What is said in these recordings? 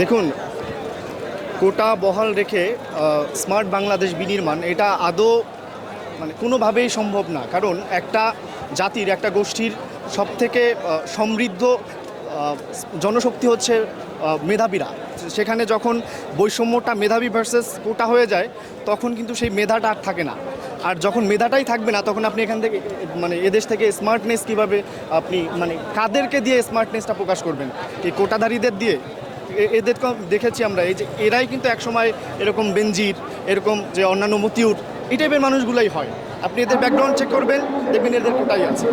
দেখুন, কোটা বহাল রেখে স্মার্ট বাংলাদেশ বিনির্মাণ, এটা আদৌ মানে কোনোভাবেই সম্ভব না। কারণ একটা জাতির, একটা গোষ্ঠীর সবথেকে সমৃদ্ধ জনশক্তি হচ্ছে মেধাবীরা। সেখানে যখন বৈষম্যটা মেধাবী ভার্সেস কোটা হয়ে যায়, তখন কিন্তু সেই মেধাটা আর থাকে না। আর যখন মেধাটাই থাকবে না, তখন আপনি এখান থেকে মানে এদেশ থেকে স্মার্টনেস কীভাবে আপনি মানে কাদেরকে দিয়ে স্মার্টনেসটা প্রকাশ করবেন? এই কোটাধারীদের দিয়ে? এদের দেখেছি আমরা। এই যে এরাই কিন্তু একসময় এরকম বেঞ্জির এরকম যে অন্যান্য মতিউর এই টাইপের মানুষগুলাই হয়। আপনি এদের ব্যাকগ্রাউন্ড চেক করবেন দেখবেন এদের কোটাই আছে।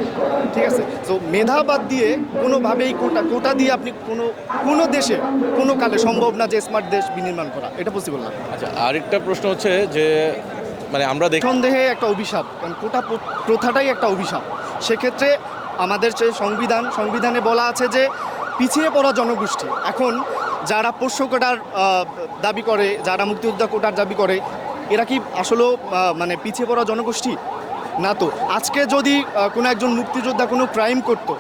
ঠিক আছে? তো মেধা বাদ দিয়ে কোনোভাবেই কোটা কোটা দিয়ে আপনি কোনো কোনো দেশে কোনো কালে সম্ভব না যে স্মার্ট দেশ বিনির্মাণ করা। এটা পসিবল না। আচ্ছা আরেকটা প্রশ্ন হচ্ছে যে মানে আমরা দেখি সন্দেহে একটা অভিশাপ কারণ কোটা প্রথাটাই একটা অভিশাপ। সেক্ষেত্রে আমাদের যে সংবিধান সংবিধানে বলা আছে যে পিছিয়ে পড়া জনগোষ্ঠী। এখন যারা পোষ্য কোটার দাবি করে, যারা মুক্তিযোদ্ধা কোটার দাবি করে, এরা কি আসলেও মানে পিছিয়ে পড়া জনগোষ্ঠী? না তো। আজকে যদি কোনো একজন মুক্তিযোদ্ধা কোনো ক্রাইম করতো,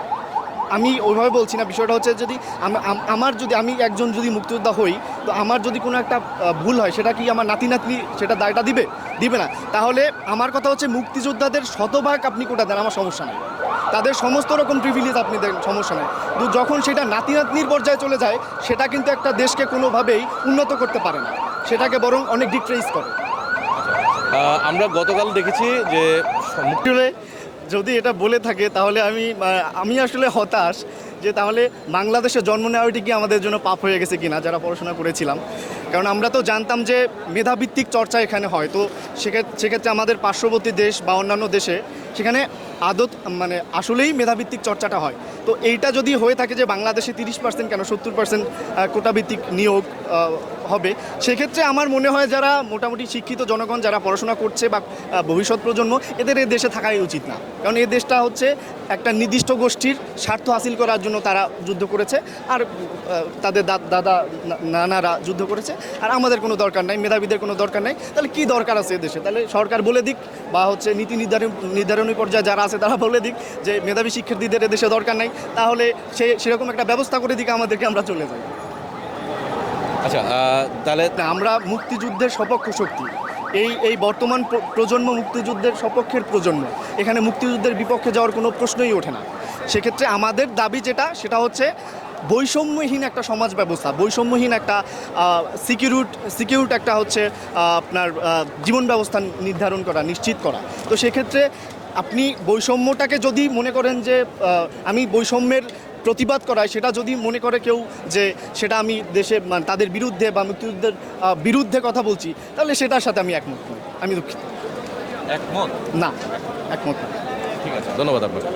আমি ওইভাবে বলছি না। বিষয়টা হচ্ছে যদি আম- আম- আমার যদি, আমি একজন যদি মুক্তিযোদ্ধা হই, তো আমার যদি কোনো একটা ভুল হয়, সেটা কি আমার নাতি নাতনি সেটা দায়টা দিবে? দিবে না। তাহলে আমার কথা হচ্ছে মুক্তিযোদ্ধাদের শতভাগ আপনি কোটা দেন, আমার সমস্যা নেই। তাদের সমস্ত রকম প্রিভিলেজ আপনি দেন, সমস্যা নেই। কিন্তু যখন সেটা নাতি নাতনির পর্যায়ে চলে যায়, সেটা কিন্তু একটা দেশকে কোনোভাবেই উন্নত করতে পারে না। সেটাকে বরং অনেক ডিক্রেজ করে। আমরা গতকাল দেখেছি যে মুক্তি যদি এটা বলে থাকে, তাহলে আমি আমি আসলে হতাশ। যে তাহলে বাংলাদেশে জন্ম নেওয়াটি কি আমাদের জন্য পাপ হয়ে গেছে কিনা, যারা পড়াশোনা করেছিলাম। কারণ আমরা তো জানতাম যে মেধাভিত্তিক চর্চা এখানে হয়। তো সেক্ষেত্রে আমাদের পার্শ্ববর্তী দেশ বা অন্যান্য দেশে সেখানে আদত মানে আসলেই মেধাভিত্তিক চর্চাটা হয়। তো এইটা যদি হয়ে থাকে যে বাংলাদেশে তিরিশ পার্সেন্ট কেন সত্তর পার্সেন্ট কোটাভিত্তিক নিয়োগ হবে, সেক্ষেত্রে আমার মনে হয় যারা মোটামুটি শিক্ষিত জনগণ, যারা পড়াশোনা করছে বা ভবিষ্যৎ প্রজন্ম, এদের এই দেশে থাকাই উচিত না। কারণ এই দেশটা হচ্ছে একটা নির্দিষ্ট গোষ্ঠীর স্বার্থ হাসিল করার জন্য তারা যুদ্ধ করেছে আর তাদের দাদা নানারা যুদ্ধ করেছে। আর আমাদের কোনো দরকার নাই, মেধাবীদের কোনো দরকার নাই। তাহলে কি দরকার আছে এদেশে তাহলে সরকার বলে দিক বা হচ্ছে নীতি নির্ধারণ, নির্ধারণী পর্যায়ে যারা আছে তারা বলে দিক যে মেধাবী শিক্ষার্থীদের এদেশে দরকার নাই। তাহলে সে সেরকম একটা ব্যবস্থা করে দিকে আমাদেরকে আমরা চলে যাই। আচ্ছা তাহলে আমরা মুক্তিযুদ্ধের সপক্ষ শক্তি। এই এই বর্তমান প্র- প্রজন্ম মুক্তিযুদ্ধের সপক্ষের প্রজন্ম। এখানে মুক্তিযুদ্ধের বিপক্ষে যাওয়ার কোনো প্রশ্নই ওঠে না। সেক্ষেত্রে আমাদের দাবি যেটা সেটা হচ্ছে বৈষম্যহীন একটা সমাজ ব্যবস্থা বৈষম্যহীন একটা সিকিউরিট সিকিউরিট একটা হচ্ছে আপনার জীবন ব্যবস্থা নির্ধারণ করা নিশ্চিত করা। তো সেক্ষেত্রে আপনি বৈষম্যটাকে যদি মনে করেন যে আমি বৈষম্যের প্রতিবাদ করায় সেটা যদি মনে করে কেউ যে সেটা আমি দেশে মানে তাদের বিরুদ্ধে বা মুক্তিযুদ্ধের বিরুদ্ধে কথা বলছি তাহলে সেটার সাথে আমি একমত নই। আমি দুঃখিত। একমত? না একমত ঠিক আছে ধন্যবাদ আপনাকে।